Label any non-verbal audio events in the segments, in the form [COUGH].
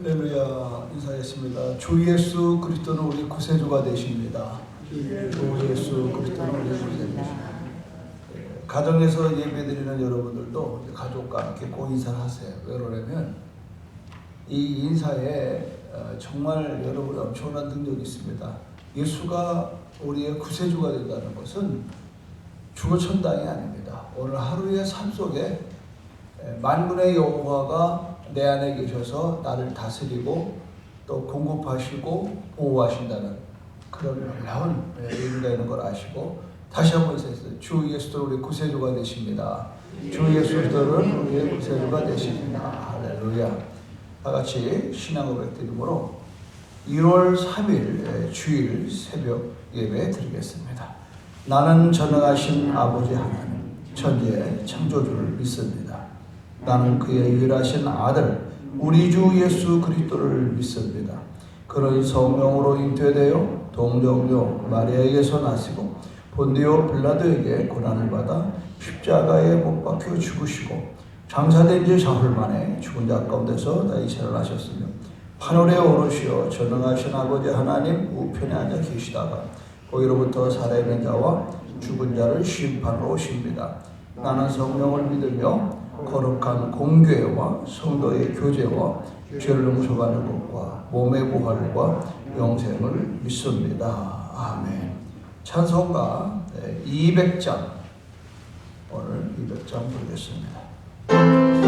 할렐루야 인사했습니다. 주 예수 그리스도는 우리 구세주가 되십니다. 주 예수 그리스도는 우리 구세주십니다. 예, 가정에서 예배드리는 여러분들도 가족과 함께 꼭 인사를 하세요. 왜 그러냐면 이 인사에 어, 정말 여러분의 엄청난 능력이 있습니다. 예수가 우리의 구세주가 된다는 것은 주어천당이 아닙니다. 오늘 하루의 삶 속에 에, 만군의 여호와가 내 안에 계셔서 나를 다스리고 또 공급하시고 보호하신다는 그런 놀라운 에, 의미가 있는 걸 아시고 다시 한번 인사했어요. 주 예수도 우리 구세주가 되십니다. 주 예수들은 우리의 구세주가 되십니다. 할렐루야. 다 같이 신앙 고백 드림으로 1월 3일 주일 새벽 예배 드리겠습니다. 나는 전능하신 아버지 하나님, 천지의 창조주를 믿습니다. 나는 그의 유일하신 아들, 우리 주 예수 그리스도를 믿습니다. 그의 성령으로 잉태되어 동정녀 마리아에게서 나시고 본디오 빌라도에게 고난을 받아 십자가에 못 박혀 죽으시고 장사된 지 사흘 만에 죽은 자 가운데서 다시 살아나셨으며 하늘에 오르시어 전능하신 아버지 하나님 우편에 앉아 계시다가 거기로부터 살아있는 자와 죽은 자를 심판으로 오십니다. 나는 성령을 믿으며 거룩한 공교회와 성도의 교제와 죄를 용서받는 것과 몸의 부활과 영생을 믿습니다. 아멘. 찬송가 200장 오늘 200장 부르겠습니다.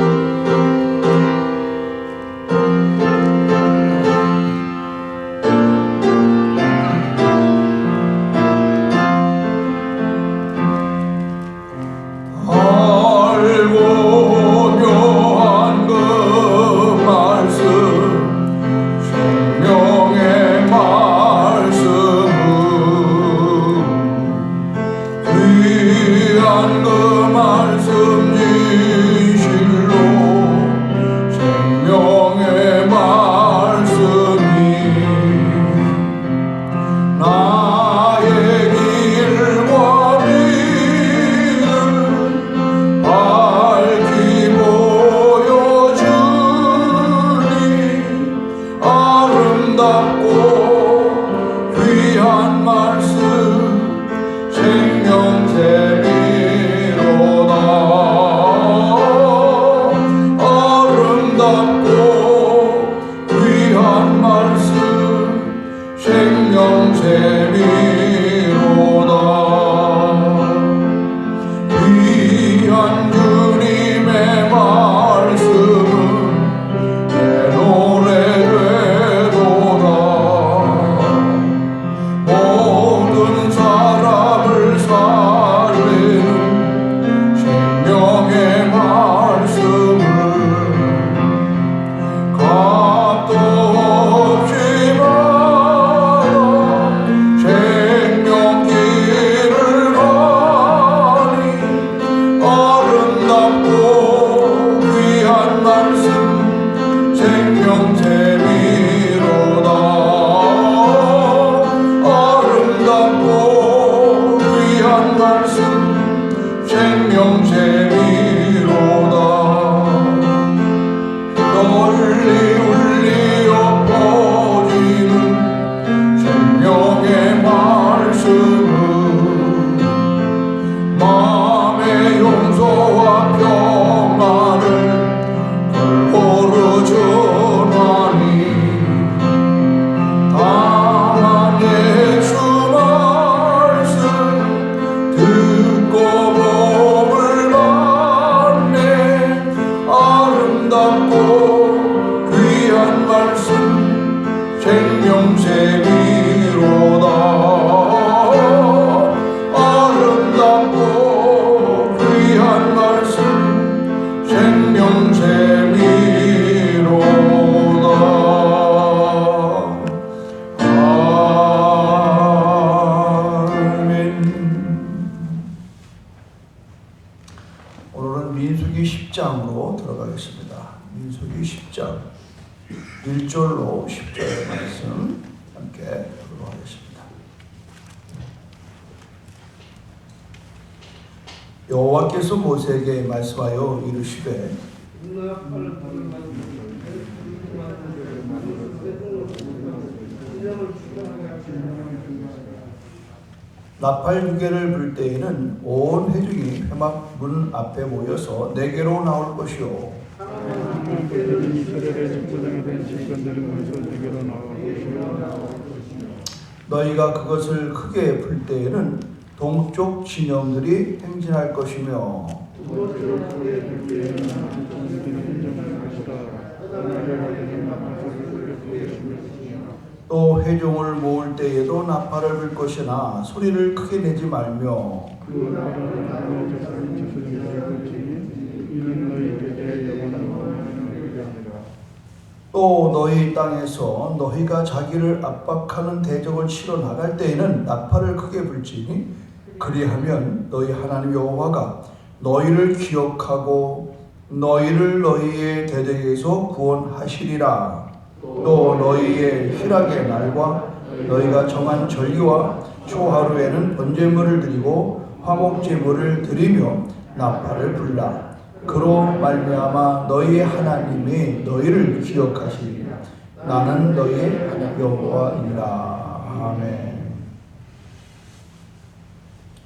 나팔 두 개를 불 때에는 온 회중이 회막 문 앞에 모여서 내게로 나올 것이요. 너희가 그것을 크게 풀 때에는 동쪽 진영들이 행진할 것이며 또 회중을 모을 때에도 나팔을 불 것이나 소리를 크게 내지 말며 또 너희 땅에서 너희가 자기를 압박하는 대적을 치러 나갈 때에는 나팔을 크게 불지니 그리하면 너희 하나님 여호와가 너희를 기억하고 너희를 너희의 대적에서 구원하시리라 또 너희의 희락의 날과 너희가 정한 절기와 초하루에는 번제물을 드리고 화목제물을 드리며 나팔을 불라. 그로 말미암아 너희의 하나님이 너희를 기억하시리라 나는 너희의 여호와이니라. 아멘.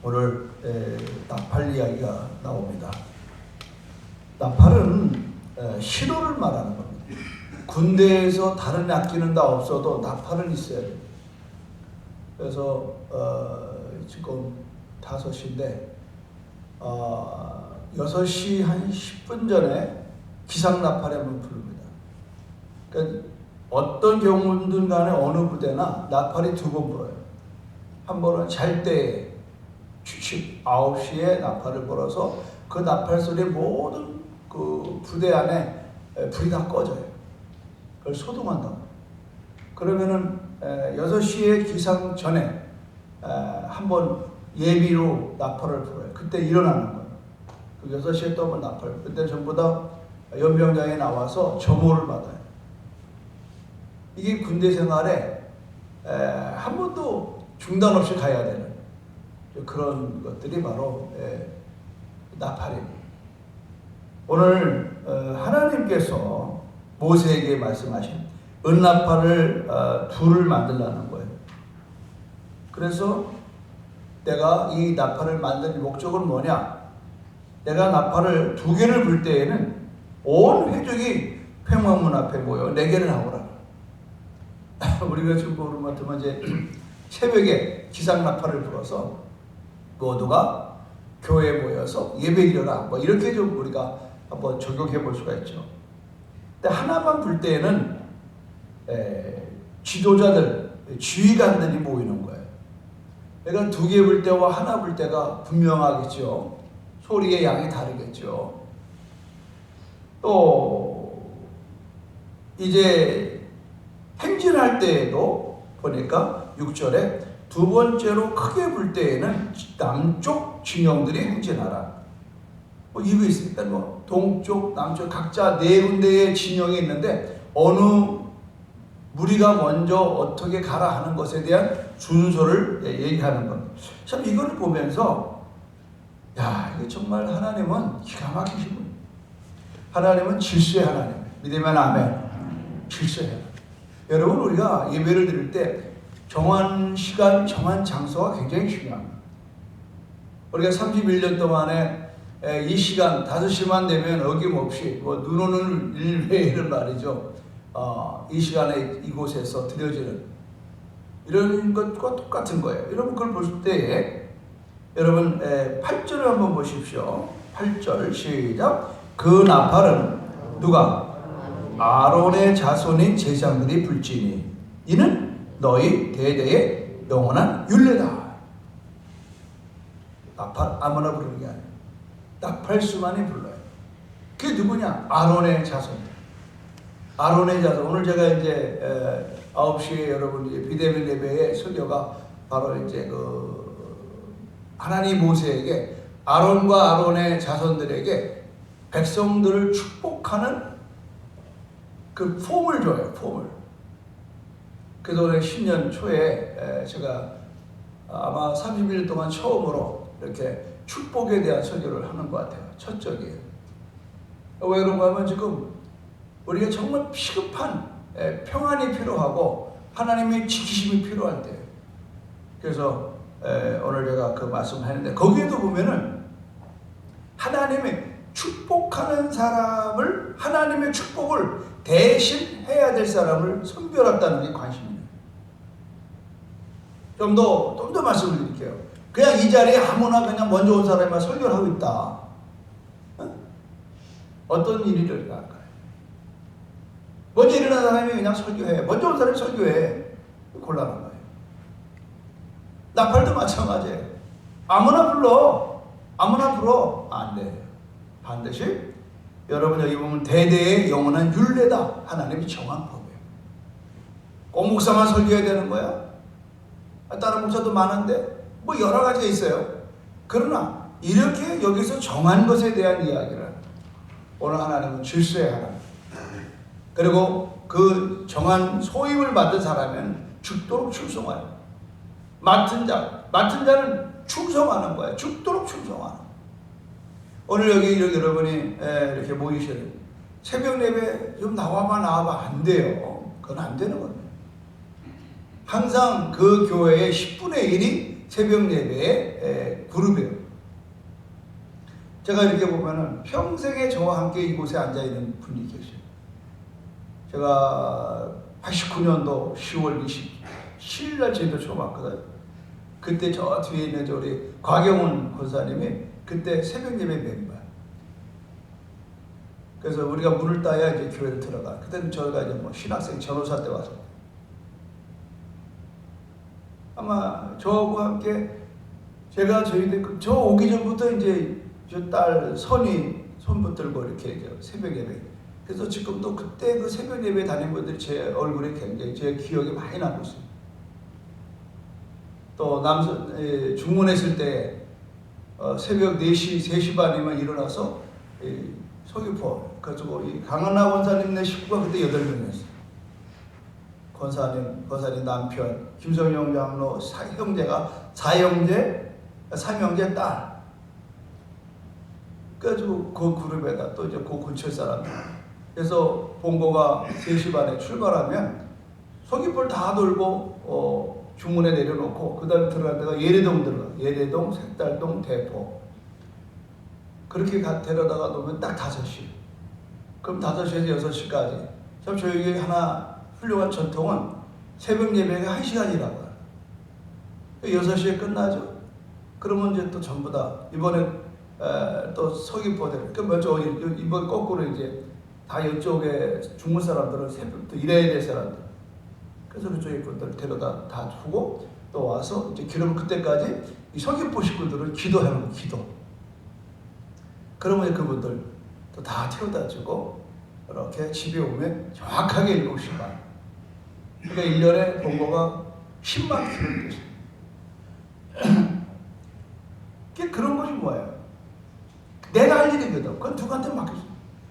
오늘 에, 나팔 이야기가 나옵니다. 나팔은 에, 신호를 말하는 겁니다 군대에서 다른 악기는 다 없어도 나팔은 있어야 돼요 그래서 어, 지금 5시인데 어, 6시 한 10분 전에 기상나팔에 한번 부릅니다. 그러니까 어떤 경우든 간에 어느 부대나 나팔이 두 번 불어요. 한 번은 잘때 9시에 나팔을 불어서 그 나팔 소리에 모든 그 부대 안에 불이 다 꺼져요. 그걸 소동한다고. 그러면은 6시에 기상 전에 한번 예비로 나팔을 불어요. 그때 일어나는 거예요. 그 6시에 또 한번 나팔. 그때 전부 다 연병장에 나와서 점호를 받아요. 이게 군대 생활에 한 번도 중단 없이 가야 되는 그런 것들이 바로 나팔입니다. 오늘 어, 하나님께서 모세에게 말씀하신 은나팔을 어, 둘을 만들라는 거예요. 그래서 내가 이 나팔을 만든 목적은 뭐냐? 내가 나팔을 두 개를 불 때에는 온 회족이 팽만문 앞에 모여 네 개를 하오라. [LAUGHS] 우리가 지금 보는 것 같으면 이제 [CLEARS THROAT] 새벽에 기상 나팔을 불어서 모두가 교회에 모여서 예배 드려라. 뭐 이렇게 좀 우리가 한번 적용해 볼 수가 있죠. 근데 하나만 불 때에는 에, 지도자들, 지휘관들이 모이는 거예요. 내가 두개 불 때와 하나 불 때가 분명하겠죠. 소리의 양이 다르겠죠. 또 이제 행진할 때에도 보니까 6절에 두 번째로 크게 불 때에는 남쪽 진영들이 행진하라. 뭐 이거 있습니다. 뭐 동쪽, 남쪽 각자 네 군데의 진영이 있는데 어느 무리가 먼저 어떻게 가라 하는 것에 대한 순서를 얘기하는 겁니다. 참 이걸 보면서 야 이게 정말 하나님은 기가 막히신 분. 하나님은 질서의 하나님. 믿으면 아멘. 질서의 하나님. 여러분 우리가 예배를 드릴 때 정한 시간, 정한 장소가 굉장히 중요합니다. 우리가 31년 동안에 이 시간 5시만 되면 어김없이 뭐 눈 오는 일회를 말이죠. 어, 이 시간에 이곳에서 드려지는 이런 것과 똑같은 거예요. 여러분 그걸 볼때 여러분 8절을 한번 보십시오. 8절 시작. 그 나팔은 누가 아론의 자손인 제사장들이 불지니 이는 너희 대대의 영원한 율례다. 나팔 아무나 부르는 게 아니에요. 나팔수만이 불러요. 그게 누구냐? 아론의 자손. 아론의 자손. 오늘 제가 이제 9시에 여러분 비대면 예배의 설교가 바로 이제 그 하나님 모세에게 아론과 아론의 자손들에게 백성들을 축복하는 그 폼을 줘요. 폼을. 그래서 올해 10년 초에 제가 아마 31년 동안 처음으로 이렇게 축복에 대한 설교를 하는 것 같아요. 첫 적이에요. 왜 그런가 하면 지금 우리가 정말 비급한 평안이 필요하고 하나님의 지키심이 필요할 때 그래서 에, 오늘 제가 그 말씀을 했는데 거기에도 보면은 하나님의 축복하는 사람을 하나님의 축복을 대신 해야 될 사람을 선별했다는 게 관심이에요. 좀더 좀 더 말씀을 드릴게요. 그냥 이 자리에 아무나 그냥 먼저 온 사람만 설교를 하고 있다. 어? 어떤 일이 일어날까요? 먼저 일어난 사람이 그냥 설교해. 먼저 온 사람이 설교해. 곤란한 거예요. 나팔도 마찬가지예요. 아무나 불러. 아무나 불어. 안 돼. 반드시 여러분 여기 보면 대대의 영원한 율례다. 하나님이 정한 법이에요. 꼭 목사만 설교해야 되는 거야? 아, 다른 목사도 많은데 뭐 여러 가지가 있어요. 그러나 이렇게 여기서 정한 것에 대한 이야기를 오늘 하나님은 질서의 하나님. 그리고 그 정한 소임을 받은 사람은 죽도록 충성하여. 맡은 자, 맡은 자는 충성하는 거야. 죽도록 충성하는. 오늘 여기 이렇게 여러분이 에, 이렇게 모이시는 새벽 예배 좀 나와봐 나와봐 안 돼요. 그건 안 되는 겁니다. 항상 그 교회의 10분의 1이 새벽 예배의 에, 그룹이에요. 제가 이렇게 보면은 평생에 저와 함께 이곳에 앉아 있는 분이 계셔요. 제가 89년도 10월 27일 날 제도 처음 왔거든요. 그때 저 뒤에 있는 저 우리 곽영훈 권사님이 그때 새벽 예배 멤버야. 그래서 우리가 문을 따야 이제 교회를 들어가. 그때는 저희가 이제 뭐 신학생 전호사 때 와서 아마 저하고 함께 제가 저희들 그- 저 오기 전부터 이제 저 딸 선이 손 붙들고 이렇게 이제 새벽 예배. 그래서 지금도 그때 그 새벽 예배 다닌 분들이 제 얼굴에 굉장히 제 기억에 많이 남고 있어요. 또 남선 에, 중문했을 때 어, 새벽 4시 3시 반이면 일어나서 이 서귀포 그래가지고 이 강한나 권사님네 식구가 그때 8명이었어요. 권사님, 권사님 남편, 김성영 장로 사, 형제가 사형제, 삼형제 딸. 그래가지고 그 그룹에다 또 이제 그 근처 사람들. 그래서 본고가 3시 반에 출발하면 서귀포를 다 돌고 어, 중문에 내려놓고 그 다음에 들어갈 때가 예래동 들어가. 예래동, 색달동, 대포. 그렇게 가, 데려다가 놓으면 딱 5시. 그럼 5시에서 6시까지. 참 저에게 하나 훌륭한 전통은 새벽 예배가 1시간이라고. 6시에 끝나죠. 그러면 이제 또 전부 다 이번에 에, 또 서귀포들 그 먼저 이번 거꾸로 이제 다 이쪽에 중문 사람들은 새벽부터 일해야 될 사람들 그래서 그쪽에 분들 데려다 다 두고 또 와서 이제 기름 그때까지 이 서귀포 식구들을 기도하는 거 기도 그러면 그분들 또 다 태워다 주고 이렇게 집에 오면 정확하게 7시 반 그러니까 1년에 본거가 10만 킬로를 [CLEARS THROAT] 그게 그런 것이 뭐예요? 내가 할 일이거든. 그건 누구한테 맡겼어.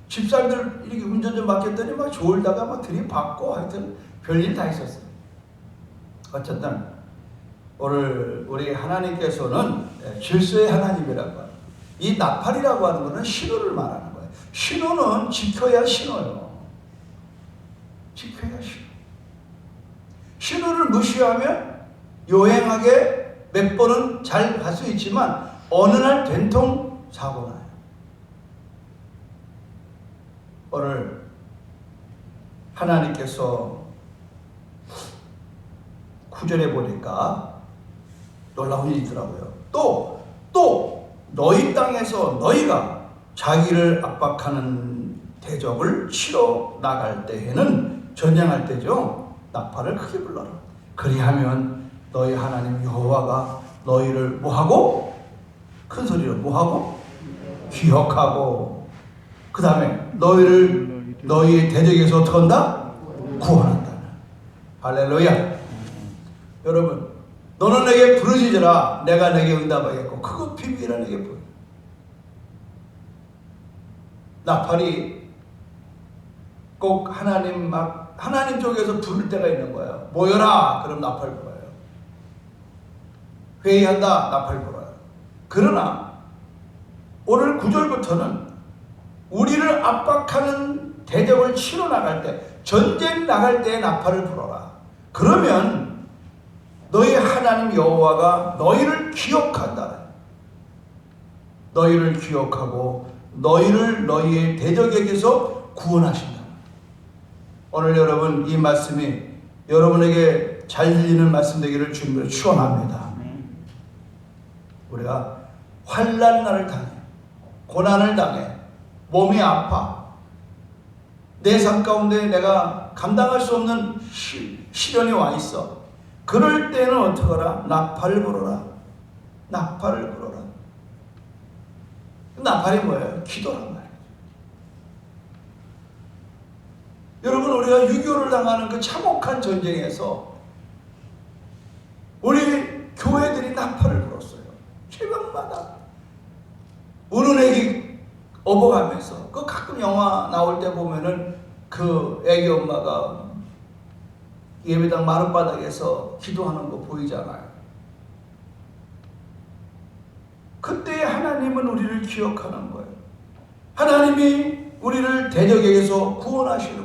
집사람들 이렇게 운전 좀 맡겼더니 막 졸다가 막 들이받고 하여튼 별일 다 있었어요. 어쨌든 오늘 우리 하나님께서는 예, 질서의 하나님이라고 하는 이 나팔이라고 하는 것은 신호를 말하는 거예요. 신호는 지켜야 신호요. 지켜야 신호. 신호를 무시하면 요행하게 몇 번은 잘 갈 수 있지만 어느 날 된통 사고 나요. 오늘 하나님께서 구절에 보니까 놀라운 일이 있더라고요. 또, 또 너희 땅에서 너희가 자기를 압박하는 대적을 치러 나갈 때에는 전쟁할 때죠. 나팔을 크게 불러라. 그리하면 너희 하나님 여호와가 너희를 뭐하고 큰 소리로 뭐하고 기억하고 그 다음에 너희를 너희의 대적에서 한다? 구원한다. 할렐루야. 여러분, 너는 내게 부르짖으라. 내가 내게 응답하겠고 그것 비밀이라 내게 보여. 나팔이 꼭 하나님 막 하나님 쪽에서 부를 때가 있는 거예요. 모여라. 그럼 나팔 불어요. 회의한다. 나팔 불어요. 그러나 오늘 9절부터는 우리를 압박하는 대적을 치러 나갈 때, 전쟁 나갈 때 나팔을 불어라. 그러면 너희 하나님 여호와가 너희를 기억한다. 너희를 기억하고 너희를 너희의 대적에게서 구원하신다. 오늘 여러분 이 말씀이 여러분에게 잘 들리는 말씀 되기를 주님으로 축원합니다. 우리가 환난 날을 당해 고난을 당해 몸이 아파 내 삶 가운데 내가 감당할 수 없는 시, 시련이 와 있어. 그럴 때는 어떡하라? 나팔을 불어라. 나팔을 불어라. 나팔이 뭐예요? 기도란 말이에요. 여러분 우리가 6.25를 당하는 그 참혹한 전쟁에서 우리 교회들이 나팔을 불었어요. 새벽마다 우는 애기 업어가면서 그 가끔 영화 나올 때 보면은 그 애기 엄마가 예배당 마룻바닥에서 기도하는 거 보이잖아요. 그때 하나님은 우리를 기억하는 거예요. 하나님이 우리를 대적에게서 구원하시는.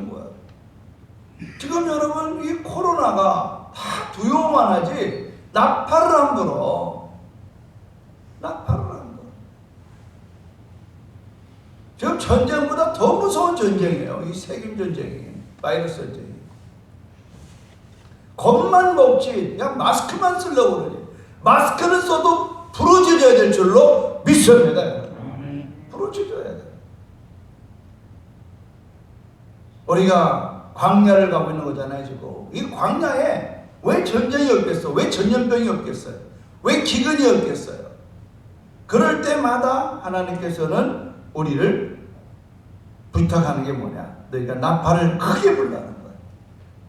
지금 여러분 이 코로나가 다 두려워만 하지 나팔을 안 불어. 나팔을 안 불어. 지금 전쟁보다 더 무서운 전쟁이에요. 이 세균 전쟁이. 바이러스 전쟁이. 겁만 먹지. 그냥 마스크만 쓰려고 그러지. 마스크는 써도 부러져야 될 줄로 믿습니다. 부러져야 돼. 우리가 광야를 가고 있는 거잖아요, 지금. 이 광야에 왜 전쟁이 없겠어? 왜 전염병이 없겠어요? 왜 기근이 없겠어요? 그럴 때마다 하나님께서는 우리를 부탁하는 게 뭐냐? 너희가 나팔을 크게 불라는 거야.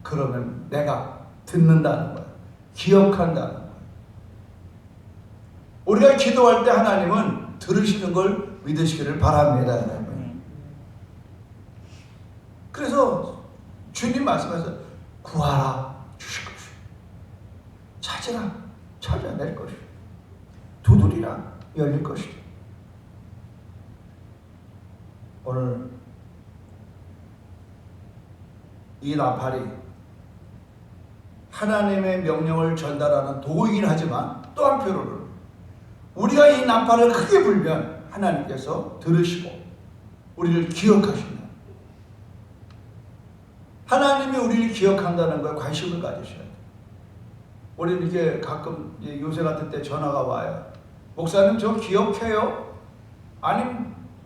그러면 내가 듣는다는 거야. 기억한다는 거야. 우리가 기도할 때 하나님은 들으시는 걸 믿으시기를 바랍니다, 여러분. 그래서 주님 말씀하셔서 구하라 주실 것이요. 찾으라 찾아낼 것이요. 두드리라 열릴 것이요. 오늘 이 나팔이 하나님의 명령을 전달하는 도구이긴 하지만 또 한편으로는 우리가 이 나팔을 크게 불면 하나님께서 들으시고 우리를 기억하신다. 하나님이 우리를 기억한다는 거에 관심을 가지셔야 돼요. 우리는 이게 가끔 이제 요새 같은 때 전화가 와요. 목사님 저 기억해요? 아니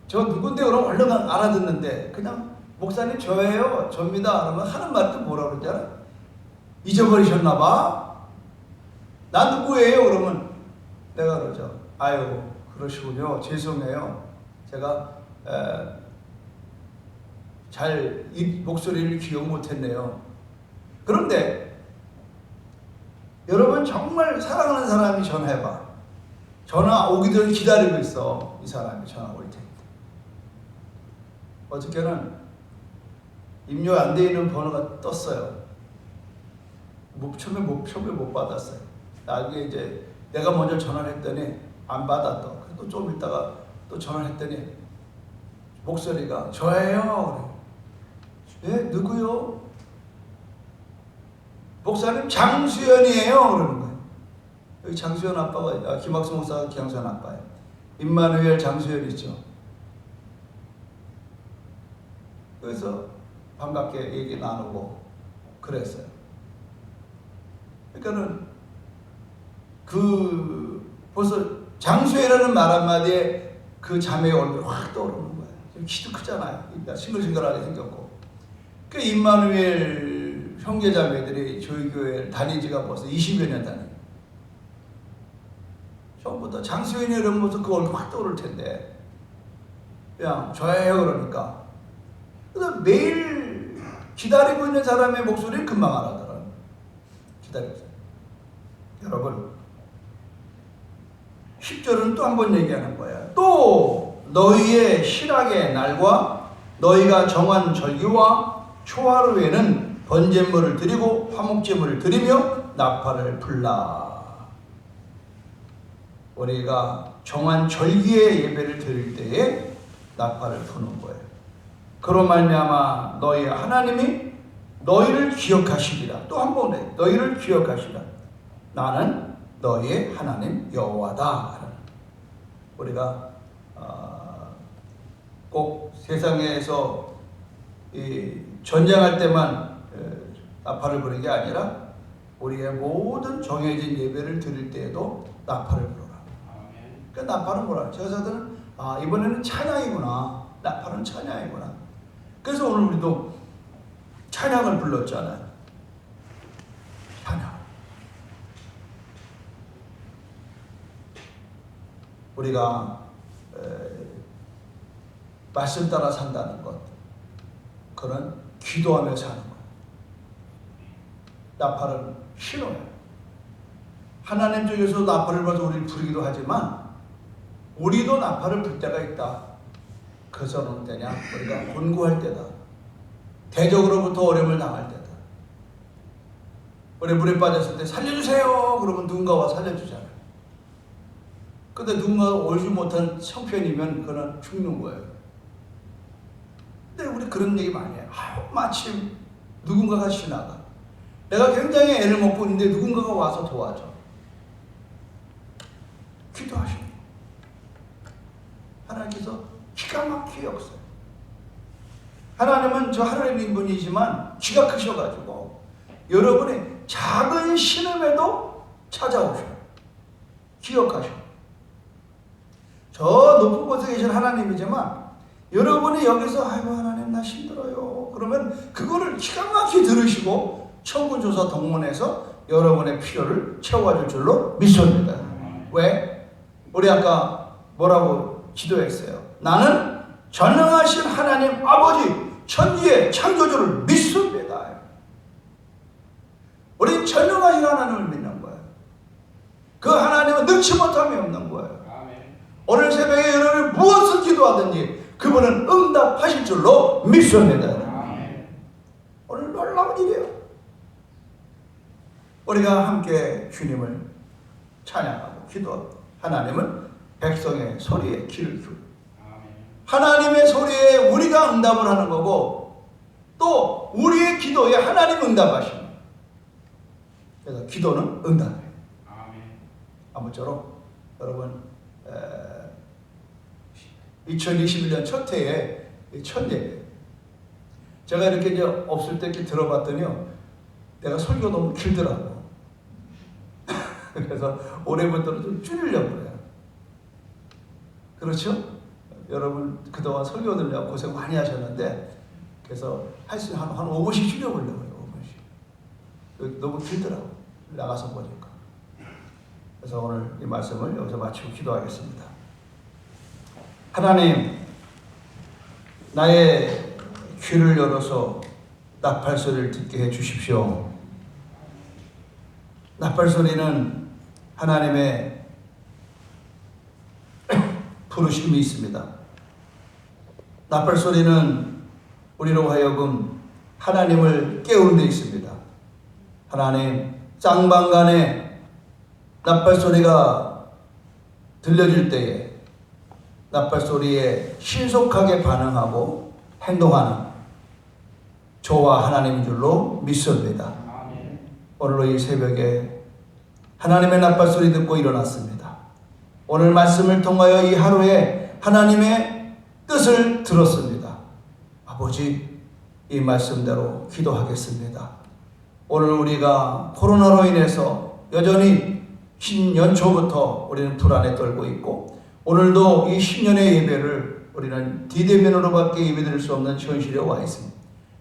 저 누군데 그럼 얼른 알아듣는데 그냥 목사님 저예요. 접니다. 그러면 하는 말도 뭐라 그러잖아. 잊어버리셨나 봐. 나 누구예요? 그러면 내가 그러죠. 아유 그러시군요. 죄송해요. 제가 에, 잘이 목소리를 기억 못했네요. 그런데 여러분 정말 사랑하는 사람이 전화해봐. 전화 오기 전에 기다리고 있어. 이 사람이 전화 올 테니까. 어저께는 입력 안 돼 있는 번호가 떴어요. 뭐 처음에 못 처음에 못 받았어요. 나중에 이제 내가 먼저 전화를 했더니 안 받았다. 또좀 있다가 또 전화를 했더니 목소리가 저예요. 예 누구요? 목사님 장수연이에요. 그러는 거예요. 여기 장수연 아빠가 아, 김학수 목사가 장수연 아빠예요. 임마누엘 장수연 있죠. 그래서 반갑게 얘기 나누고 그랬어요. 그러니까는 그 벌써 장수혜라는 말 한마디에 그 자매의 얼굴이 확 떠오르는 거예요. 키도 크잖아요. 일단 싱글싱글하게 생겼고. 그 임마누엘 형제자매들이 저희 교회 다닌 지가 벌써 20여 년 다니. 처음부터 장수현이 이런 모습 그 얼굴 확 떠오를 텐데. 그냥 저예요 그러니까. 그래서 매일 기다리고 있는 사람의 목소리를 금방 알아들어요. 기다리고 있어요. 여러분 10절은 또 한 번 얘기하는 거야. 또 너희의 실학의 날과 너희가 정한 절기와 초하루에는 번제물을 드리고 화목제물을 드리며 나팔을 불라. 우리가 정한 절기의 예배를 드릴 때에 나팔을 부는 거예요. 그로 말미암아 너희 하나님이 너희를 기억하시리라. 또 한 번에 너희를 기억하시라. 나는 너의 하나님 여호와다. 우리가 어, 꼭 세상에서 이 전쟁할 때만 에, 나팔을 부는 게 아니라 우리의 모든 정해진 예배를 드릴 때에도 나팔을 불어라. 그 나팔은 뭐라? 제사들은 아 이번에는 찬양이구나. 나팔은 찬양이구나. 그래서 오늘 우리도 찬양을 불렀잖아요. 찬양. 우리가 에, 말씀 따라 산다는 것, 그는 기도하며 사는 것. 나팔은 신호예요. 하나님 쪽에서 나팔을 불어서 우리를 부르기도 하지만 우리도 나팔을 불 때가 있다. 그것은 어느 때냐? 우리가 곤고할 때다. 대적으로부터 어려움을 당할 때다. 우리 물에 빠졌을 때 살려주세요. 그러면 누군가 와 살려주잖아요. 근데 누군가 오지 못한 형편이면 그는 죽는 거예요. 근데 우리 그런 얘기 많이 해요. 아유, 마침 누군가가 지나가. 내가 굉장히 애를 먹고 있는데 누군가가 와서 도와줘. 기도하시는 거예요. 하나님께서 기가 막히게 역사해요. 하나님은 저 하나님 분이지만 기가 크셔가지고 여러분의 작은 신음에도 찾아오셔요. 기억하셔요. 저 높은 곳에 계신 하나님이지만 여러분이 여기서 아이고 하나님 나 힘들어요. 그러면 그거를 기가 막히게 들으시고 천군조사 동문에서 여러분의 필요를 채워줄 줄로 믿습니다. 왜? 우리 아까 뭐라고 기도했어요? 나는 전능하신 하나님 아버지 천지의 창조주를 믿습니다. 우리 전능하신 하나님을 믿는 거예요. 그 하나님은 능치 못함이 없는 거예요. 오늘 새벽에 여러분이 무엇을 기도하든지 그분은 응답하실 줄로 믿습니다. 오늘 놀라운 일이에요. 우리가 함께 주님을 찬양하고 기도하고 하나님은 백성의 소리에 귀를 기울여 하나님의 소리에 우리가 응답을 하는 거고 또 우리의 기도에 하나님 거예요. 그래서 기도는 응답이에요. 아무쪼록 여러분 에, 2021년 첫 해에 이첫 예배 제가 이렇게 이제 없을 때 이렇게 들어봤더니요 내가 설교가 너무 길더라고. [LAUGHS] 그래서 올해부터는 좀 줄이려고 그래요. 그렇죠? 여러분 그동안 설교 들려고 고생 많이 하셨는데 그래서 할수 한, 한 5분씩 줄여보려고 해요 5분씩. 너무 길더라고 나가서 보니까. 그래서 오늘 이 말씀을 여기서 마치고 기도하겠습니다. 하나님, 나의 귀를 열어서 나팔 소리를 듣게 해 주십시오. 나팔 소리는 하나님의 [CLEARS THROAT] 부르심이 있습니다. 나팔 소리는 우리로 하여금 하나님을 깨우는 데 있습니다. 하나님, 쌍방간에 나팔 소리가 들려질 때에 나팔 소리에 신속하게 반응하고 행동하는 저와 하나님인 줄로 믿습니다. 오늘로 이 새벽에 하나님의 나팔 소리 듣고 일어났습니다. 오늘 말씀을 통하여 이 하루에 하나님의 뜻을 들었습니다. 아버지, 이 말씀대로 기도하겠습니다. 오늘 우리가 코로나로 인해서 여전히 신년초부터 우리는 불안에 떨고 있고 오늘도 이 신년의 예배를 우리는 디대면으로밖에 예배드릴 수 없는 현실에 와 있습니다.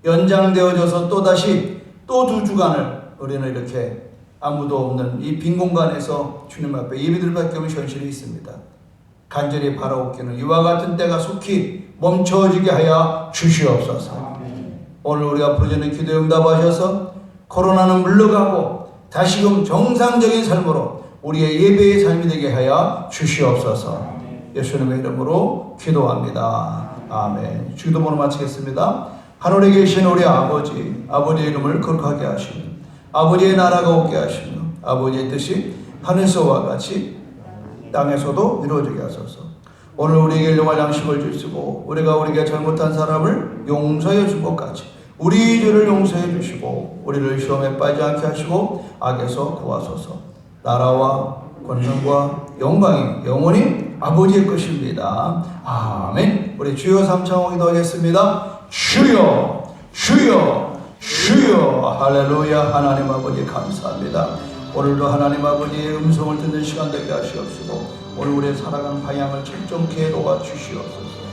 연장되어져서 또다시 또 두 주간을 우리는 이렇게 아무도 없는 이 빈 공간에서 주님 앞에 예배드릴 밖에 없는 현실이 있습니다. 간절히 바라옵기는 이와 같은 때가 속히 멈춰지게 하여 주시옵소서. 오늘 우리가 부르짖는 기도 응답하셔서 코로나는 물러가고 다시금 정상적인 삶으로 우리의 예배의 삶이 되게 하여 주시옵소서. 예수님의 이름으로 기도합니다. 아멘. 주기도문을 마치겠습니다. 하늘에 계신 우리 아버지, 아버지의 이름을 거룩하게 하시며, 아버지의 나라가 오게 하시며, 아버지의 뜻이 하늘서와 같이 땅에서도 이루어지게 하소서. 오늘 우리에게 일용할 양식을 주시고, 우리가 우리에게 잘못한 사람을 용서해 준 것 같이, 우리 죄를 용서해 주시고, 우리를 시험에 빠지지 않게 하시고, 악에서 구하소서. 나라와 권능과 영광이 영원히 아버지의 것입니다. 아멘. 우리 주여 삼창호 기도하겠습니다. 주여, 주여, 주여, 할렐루야. 하나님 아버지 감사합니다. 오늘도 하나님 아버지의 음성을 듣는 시간 되게 하시옵시고 오늘 우리의 살아가는 방향을 철저케 도와 주시옵소서.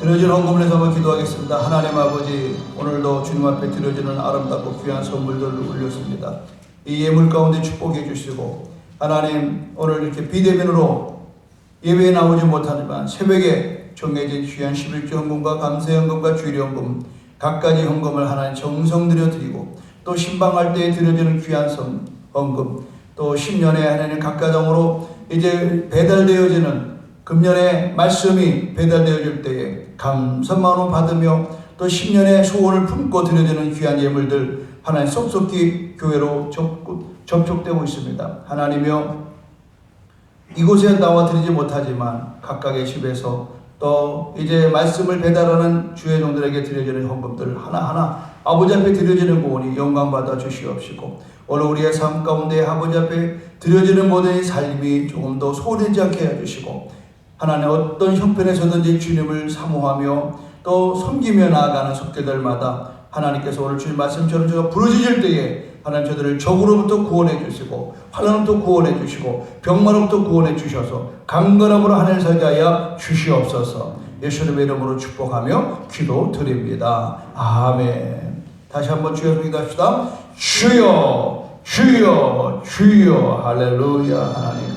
드려진 헌금을 해서 기도하겠습니다. 하나님 아버지 오늘도 주님 앞에 드려지는 아름답고 귀한 선물들을 올렸습니다. 이 예물 가운데 축복해 주시고 하나님 오늘 이렇게 비대면으로 예배에 나오지 못하지만 새벽에 정해진 귀한 11조 헌금과 감사 헌금과 주일 헌금 각가지 헌금을 하나님 정성 들여 드리고 또 신방할 때에 드려지는 귀한 선 헌금 또 10년에 하나님 각 가정으로 이제 배달되어지는 금년에 말씀이 배달되어질 때에 감사만원 받으며 또 10년의 소원을 품고 드려지는 귀한 예물들 하나님 속속히 교회로 접, 접촉되고 있습니다. 하나님이여 이곳에 나와 드리지 못하지만 각각의 집에서 또 이제 말씀을 배달하는 주의 종들에게 드려지는 헌금들 하나하나 아버지 앞에 드려지는 구원이 영광 받아 주시옵시고 오늘 우리의 삶 가운데 아버지 앞에 드려지는 모든 이 삶이 조금 더 소홀하지 않게 해주시고 하나님 어떤 형편에서든지 주님을 사모하며 또 섬기며 나아가는 속죄들마다 하나님께서 오늘 주님 말씀처럼 제가 부르짖을 때에 하나님 저들을 적으로부터 구원해 주시고 환란로부터 구원해 주시고 병마로부터 구원해 주셔서 강건함으로 하늘 살게 하여 주시옵소서 예수님의 이름으로 축복하며 기도 드립니다. 아멘. 다시 한번 주여 기도합시다. 주여 주여 주여 할렐루야 하나님